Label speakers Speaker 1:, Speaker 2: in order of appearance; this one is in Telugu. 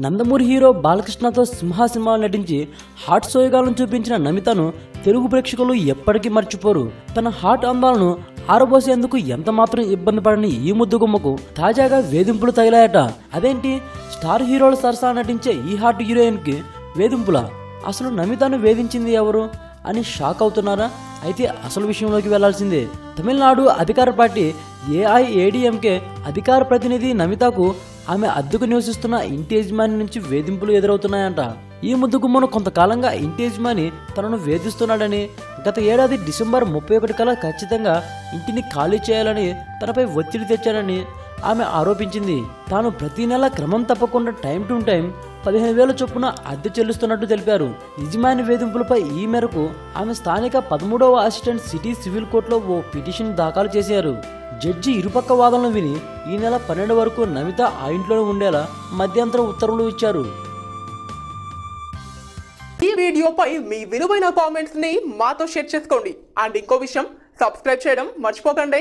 Speaker 1: నందమూరి హీరో బాలకృష్ణతో సింహ సినిమాలు నటించి హాట్ సోయగాలను చూపించిన నమితను తెలుగు ప్రేక్షకులు ఎప్పటికీ మర్చిపోరు. తన హాట్ అందాలను ఆరబోసేందుకు ఎంత మాత్రం ఇబ్బంది పడని ఈ ముద్దుగుమ్మకు తాజాగా వేధింపులు తగిలాయట. అదేంటి? స్టార్ హీరోల సరసా నటించే ఈ హాట్ హీరోయిన్కి వేధింపులా? అసలు నమితను వేధించింది ఎవరు? అని షాక్ అవుతున్నారా? అయితే అసలు విషయంలోకి వెళ్ళాల్సిందే. తమిళనాడు అధికార పార్టీ ఏఐఏడిఎంకే అధికార ప్రతినిధి నమితకు ఆమె అద్దెకు నివసిస్తున్న ఇంటి యజమాని నుంచి వేధింపులు ఎదురవుతున్నాయంట. ఈ ముద్దుగుమ్మను కొంతకాలంగా ఇంటి యజమాని తనను వేధిస్తున్నాడని గత ఏడాది డిసెంబర్ ముప్పై ఒకటి కల్లా ఖచ్చితంగా ఇంటిని ఖాళీ చేయాలని తనపై ఒత్తిడి తెచ్చాడని ఆమె ఆరోపించింది. తాను ప్రతి నెల క్రమం తప్పకుండా టైం టు టైం పదిహేను వేల చొప్పున అద్దె చెల్లిస్తున్నట్టు తెలిపారు. యజమాని వేధింపులపై ఈ మేరకు ఆమె స్థానిక పదమూడవ అసిస్టెంట్ సిటీ సివిల్ కోర్టులో ఓ పిటిషన్ దాఖలు చేశారు. జడ్జి ఇరుపక్క వాదనలు విని ఈ నెల పన్నెండు వరకు నమిత ఆ ఇంట్లోనే ఉండేలా మధ్యంతర ఉత్తర్వులు ఇచ్చారు.
Speaker 2: ఈ వీడియోపై మీ విలువైన కామెంట్స్ని మాతో షేర్ చేసుకోండి. అండ్ ఇంకో విషయం సబ్స్క్రైబ్ చేయడం మర్చిపోకండి.